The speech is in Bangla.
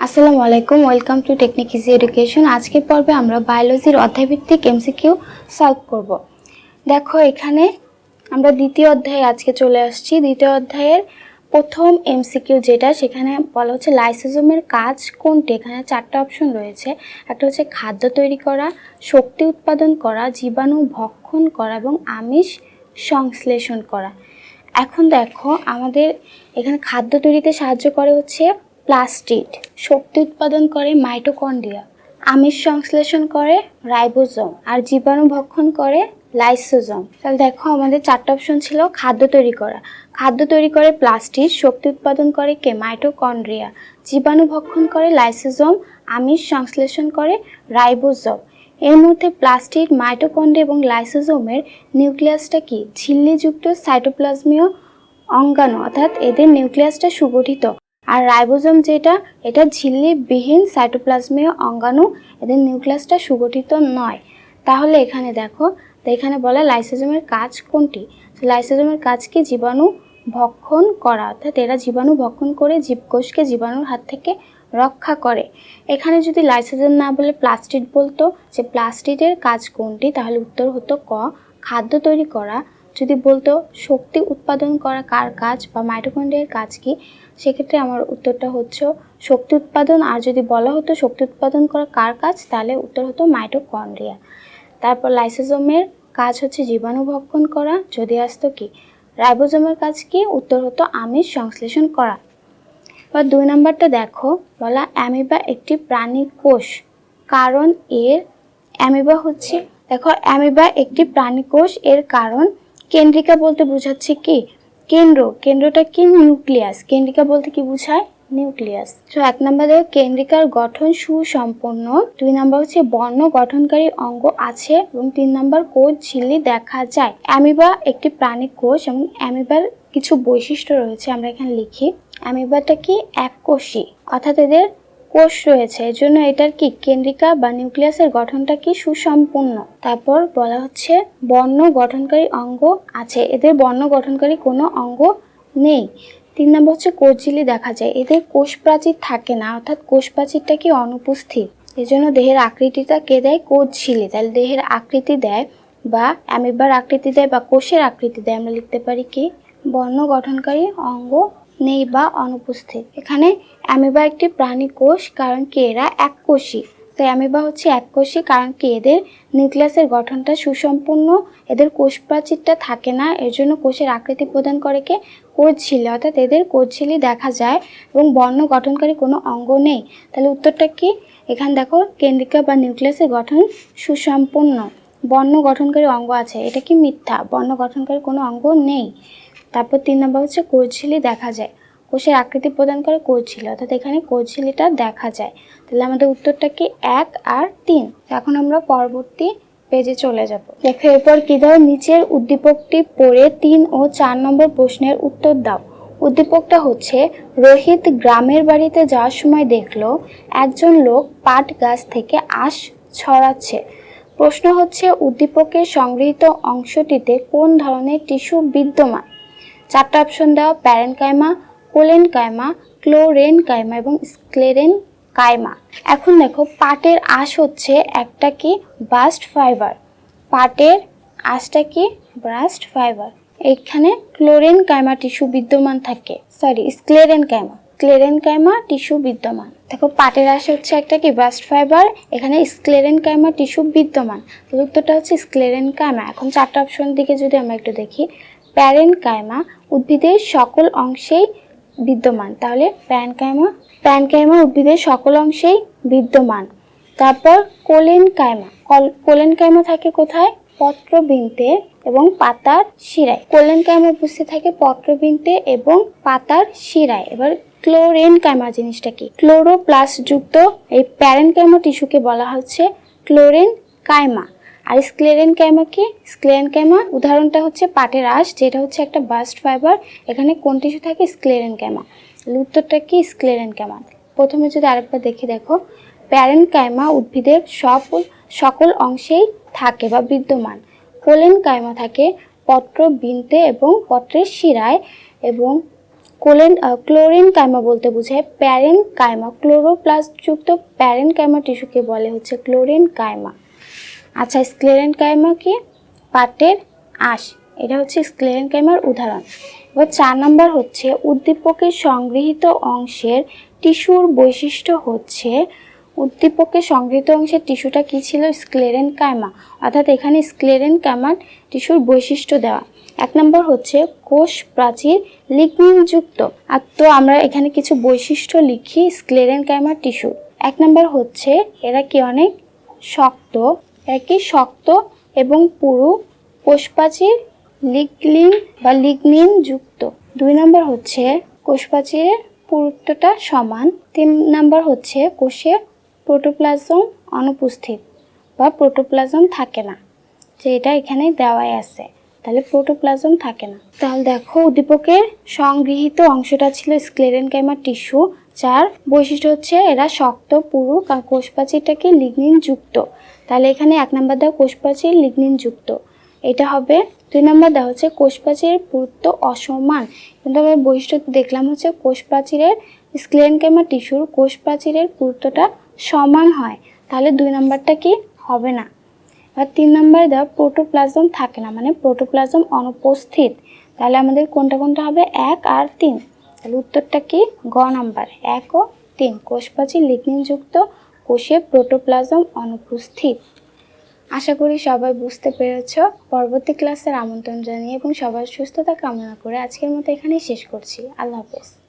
আসসালামু আলাইকুম welcome to technique easy education আজকের পর্বে আমরা বায়োলজির অধ্যায়ভিত্তিক এমসিকিউ সলভ করব। দেখো, এখানে আমরা দ্বিতীয় অধ্যায়ে আজকে চলে আসছি। দ্বিতীয় অধ্যায়ের প্রথম এমসিকিউ যেটা, সেখানে বলা হচ্ছে লাইসোজোমের কাজ কোনটি? এখানে চারটা অপশন রয়েছে। একটা হচ্ছে খাদ্য তৈরি করা, শক্তি উৎপাদন করা, জীবাণু ভক্ষণ করা এবং আমিষ সংশ্লেষণ করা। এখন দেখো, আমাদের এখানে খাদ্য তৈরিতে সাহায্য করে হচ্ছে প্লাস্টিড, শক্তি উৎপাদন করে মাইটোকন্ড্রিয়া, আমিষ সংশ্লেষণ করে রাইবোজোম আর জীবাণু ভক্ষণ করে লাইসোজোম। তাহলে দেখো আমাদের চারটা অপশন ছিল খাদ্য তৈরি করা। খাদ্য তৈরি করে প্লাস্টিড, শক্তি উৎপাদন করে কে? মাইটোকন্ড্রিয়া। জীবাণু ভক্ষণ করে লাইসোজোম, আমিষ সংশ্লেষণ করে রাইবোজোম। এর মধ্যে প্লাস্টিড, মাইটোকন্ড্রিয়া এবং লাইসোজোমের নিউক্লিয়াসটা কি? ঝিল্লিযুক্ত সাইটোপ্লাজমীয় অঙ্গাণু, অর্থাৎ এদের নিউক্লিয়াসটা সুগঠিত। আর রাইবোজোম যেটা, এটা ঝিল্লিবিহীন সাইটোপ্লাজমীয় অঙ্গাণু, এদের নিউক্লিয়াসটা সুগঠিত নয়। তাহলে এখানে দেখো, তো এখানে বলে লাইসোজোমের কাজ কোনটি? লাইসোজোমের কাজ কি জীবাণু ভক্ষণ করা, অর্থাৎ এরা জীবাণু ভক্ষণ করে জীবকোষকে জীবাণুর হাত থেকে রক্ষা করে। এখানে যদি লাইসোজোম না বলে প্লাস্টিড বলতো, যে প্লাস্টিডের কাজ কোনটি? তাহলে উত্তর হতো ক, খাদ্য তৈরি করা যদি বলতো শক্তি উৎপাদন করা কার কাজ বা মাইটোকন্ড্রিয়ার কাজ কি? সেক্ষেত্রে আমার উত্তরটা হচ্ছে শক্তি উৎপাদন। আর যদি বলা হতো শক্তি উৎপাদন করা কার কাজ তাহলে উত্তর হতো মাইটোকন্ড্রিয়া। তারপর লাইসোজোমের কাজ হচ্ছে জীবাণু ভক্ষণ করা যদি আসতো কি? রাইবোজোমের কাজ কি? উত্তর হতো আমিষ সংশ্লেষণ করা। বা দুই নম্বরটা দেখো, বলা অ্যামিবা একটি প্রাণী কোষ। কারণ এর অ্যামিবা হচ্ছে, দেখো অ্যামিবা একটি প্রাণী কোষ, এর কারণ কেন্দ্রিকা বলতে বোঝাচ্ছে কি? কেন্দ্র। কেন্দ্রটা কি? নিউক্লিয়াস। কেন্দ্রিকা বলতে কি বোঝায়? নিউক্লিয়াস। তো এক নম্বর কেন্দ্রিকার গঠন সুসম্পন্ন। দুই নম্বর হচ্ছে বর্ণ গঠনকারী অঙ্গ আছে এবং তিন নম্বর কোষ ঝিল্লি দেখা যায়। অ্যামিবা একটি প্রাণী কোষ এবং অ্যামিবার কিছু বৈশিষ্ট্য রয়েছে, আমরা এখানে লিখি। অ্যামিবাটা কি? এককোষী। অর্থাৎ এদের কোষ রয়েছে এর জন্য এটার কি কেন্দ্রিকা বা নিউক্লিয়াসের গঠনটা কি সুসম্পূর্ণ? তারপর বলা হচ্ছে বর্ণ গঠনকারী অঙ্গ আছে, এদের বর্ণ গঠনকারী কোনো অঙ্গ নেই। তিন নম্বর হচ্ছে কোষঝিলি দেখা যায়, এদের কোষ প্রাচীর থাকে না, অর্থাৎ কোষ প্রাচীরটা কি অনুপস্থিত? এজন্য দেহের আকৃতিটা কে দেয়? কোষঝিলি তাহলে দেহের আকৃতি দেয় বা অ্যামিবার আকৃতি দেয় বা কোষের আকৃতি দেয়, আমরা লিখতে পারি কি? বর্ণ গঠনকারী অঙ্গ নেই বা অনুপস্থিত। এখানে অ্যামিবা একটি প্রাণী কোষ, কারণ কি এরা এক এককোষী তো অ্যামিবা হচ্ছে এককোষী কারণ কি এদের নিউক্লিয়াসের গঠনটা সুসম্পূর্ণ, এদের কোষ প্রাচীরটা থাকে না, এর জন্য কোষের আকৃতি প্রদান করে কে? কোষ ঝিল্লি, অর্থাৎ এদের কোষ ঝিল্লি দেখা যায় এবং বর্ণ গঠনকারী কোনো অঙ্গ নেই। তাহলে উত্তরটা কি? এখানে দেখো, কেন্দ্রিকা বা নিউক্লিয়াসের গঠন সুসম্পূর্ণ। বর্ণ গঠনকারী অঙ্গ আছে, এটা কি মিথ্যা? বর্ণ গঠনকারী কোনো অঙ্গ নেই। তারপর তিন নম্বর হচ্ছে কোষঝিলি দেখা যায়। কোষের আকৃতি প্রদান করে কোষঝিলি অর্থাৎ এখানে কোষঝিলিটা দেখা যায়। তাহলে আমাদের উত্তরটা কি? এক আর তিন। এখন আমরা পরবর্তী পেজে চলে যাব। দেখো, এরপর কি দাও? নিচের উদ্দীপকটি পড়ে তিন ও চার নম্বর প্রশ্নের উত্তর দাও। উদ্দীপকটা হচ্ছে, রোহিত গ্রামের বাড়িতে যাওয়ার সময় দেখল একজন লোক পাট গাছ থেকে আঁশ ছড়াচ্ছে। প্রশ্ন হচ্ছে, উদ্দীপকের সংগৃহীত অংশটিতে কোন ধরনের টিস্যু বিদ্যমান? চারটা অপশন দেওয়া প্যারেন কাইমা কোলেন কায়মা ক্লোরেন কায়মা এবং স্ক্লেরেন কায়মা এখন দেখো, পাটের আঁশ হচ্ছে একটা কি? Bast fibre. পাটের আঁশটা কি? Bast fibre. এখানে ক্লোরেন কায়মা টিস্যু বিদ্যমান থাকে। সরি স্ক্লেরেন কায়মা স্ক্লেরেন কায়মা টিস্যু বিদ্যমান। দেখো, পাটের আঁশ হচ্ছে একটা কি? Bast fibre. এখানে স্ক্লেরেন কায়মা টিস্যু বিদ্যমান। উত্তরটা হচ্ছে স্ক্লেরেন কায়মা এখন চারটা অপশন দিকে যদি আমরা একটু দেখি প্যারেন কায়মা উদ্ভিদের সকল অংশেই বিদ্যমান। তাহলে প্যানকাইমা প্যানকাইমা উদ্ভিদের সকল অংশেই বিদ্যমান। তারপর কোলেন কল- কোলেন কাইমা থাকে কোথায়? পত্রবৃন্তে এবং পাতার শিরায়। কোলেন কাইমা উপস্থিত থাকে পত্রবৃন্তে এবং পাতার শিরায়। এবার ক্লোরেন কাইমা জিনিসটা কি? ক্লোরোপ্লাস্ট যুক্ত এই প্যারেন কাইমা টিস্যুকে বলা হচ্ছে ক্লোরেন কাইমা আর স্ক্লেরেন ক্যামা কি? স্ক্লেরেন ক্যামা উদাহরণটা হচ্ছে পাটের আঁশ, যেটা হচ্ছে একটা বাস্ট ফাইবার এখানে কোন টিস্যু থাকে? স্ক্লেরেন ক্যামা উত্তরটা কি? স্ক্লেরেন ক্যামা প্রথমে যদি আরেকবার দেখি দেখো প্যারেন কাইমা উদ্ভিদের সব, সকল অংশেই থাকে বা বিদ্যমান। কোলেন কাইমা থাকে পত্র বিনতে এবং পত্রের শিরায় এবং কোলেন ক্লোরিন কাইমা বলতে বোঝায় প্যারেন কাইমা ক্লোরোপ্লাস্টযুক্ত প্যারেন কাইমা টিস্যুকে বলে হচ্ছে ক্লোরিন কাইমা আচ্ছা স্ক্লেরেন কাইমা কি? পাটের আঁশ। এটা হচ্ছে স্ক্লেরেন কাইমার উদাহরণ। এবার চার নম্বর হচ্ছে, উদ্দীপকের সংগৃহীত অংশের টিস্যুর বৈশিষ্ট্য হচ্ছে, উদ্দীপকের সংগৃহীত অংশের টিস্যুটা কি ছিল? স্ক্লেরেন কাইমা অর্থাৎ এখানে স্ক্লেরেন কাইমার টিস্যুর বৈশিষ্ট্য দেওয়া। এক নম্বর হচ্ছে, কোষ প্রাচীর লিগনিনযুক্ত। আর তো আমরা এখানে কিছু বৈশিষ্ট্য লিখি স্ক্লেরেন কাইমার টিস্যু। এক নম্বর হচ্ছে, এরা কি অনেক? শক্ত। কি শক্ত এবং পুরু কোষপ্রাচীর লিগলিন বা লিগনিন যুক্ত দুই নম্বর হচ্ছে কোষপ্রাচীরের পুরুত্বটা সমান। তিন নম্বর হচ্ছে কোষে প্রোটোপ্লাজম অনুপস্থিত বা প্রোটোপ্লাজম থাকে না, যে এটা এখানে দেওয়াই আছে। তাহলে প্রোটোপ্লাজম থাকে না। তাহলে দেখো উদ্দীপকের সংগৃহীত অংশটা ছিল স্ক্লেরেন কাইমার টিস্যু। যার বৈশিষ্ট্য হচ্ছে এরা শক্ত, পুরু কারণ কোষপ্রাচীরটাকে লিগনিন যুক্ত তাহলে এখানে এক নম্বর দেওয়া কোষপ্রাচীর লিগনিন যুক্ত এটা হবে, দুই নম্বর দেওয়া হচ্ছে কোষপ্রাচীরের পুরুত্ব অসমান। কিন্তু আমরা বৈশিষ্ট্য দেখলাম হচ্ছে কোষপ্রাচীরের স্ক্লেরেন কাইমার টিস্যুর কোষপ্রাচীরের পুরুত্বটা সমান হয়। তাহলে দুই নম্বরটা কি? হবে না। আর তিন নম্বরে দেওয়া প্রোটোপ্লাজম থাকে না মানে প্রোটোপ্লাজম অনুপস্থিত। তাহলে আমাদের কোনটা কোনটা হবে? এক আর তিন। তাহলে উত্তরটা কি? গ নাম্বার। এক ও তিন। কোষপ্রাচীর লিগনিনযুক্ত কোষে প্রোটোপ্লাজম অনুপস্থিত। আশা করি সবাই বুঝতে পেরেছ। পরবর্তী ক্লাসের আমন্ত্রণ জানিয়ে এবং সবার সুস্থতা কামনা করে আজকের মতো এখানেই শেষ করছি। আল্লাহ হাফেজ।